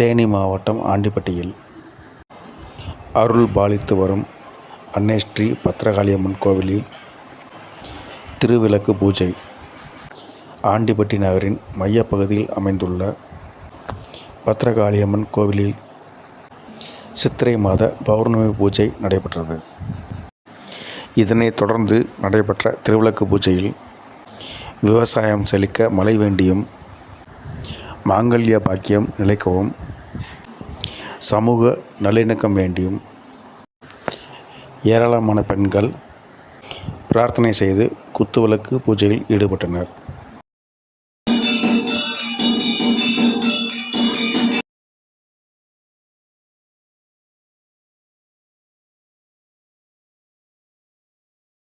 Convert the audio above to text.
தேனி மாவட்டம் ஆண்டிப்பட்டியில் அருள் பாலித்து வரும் அன்னை ஸ்ரீ பத்திரகாளியம்மன் கோவிலில் திருவிளக்கு பூஜை. ஆண்டிப்பட்டி நகரின் மையப்பகுதியில் அமைந்துள்ள பத்திரகாளியம்மன் கோவிலில் சித்திரை மாத பௌர்ணமி பூஜை நடைபெற்றது. இதனைத் தொடர்ந்து நடைபெற்ற திருவிளக்கு பூஜையில் விவசாயம் செழிக்க மழை வேண்டியும் மாங்கல்ய பாக்கியம் நிலைக்கவும் சமூக நல்லிணக்கம் வேண்டியும் ஏராளமான பெண்கள் பிரார்த்தனை செய்து குத்துவிளக்கு பூஜையில் ஈடுபட்டனர்.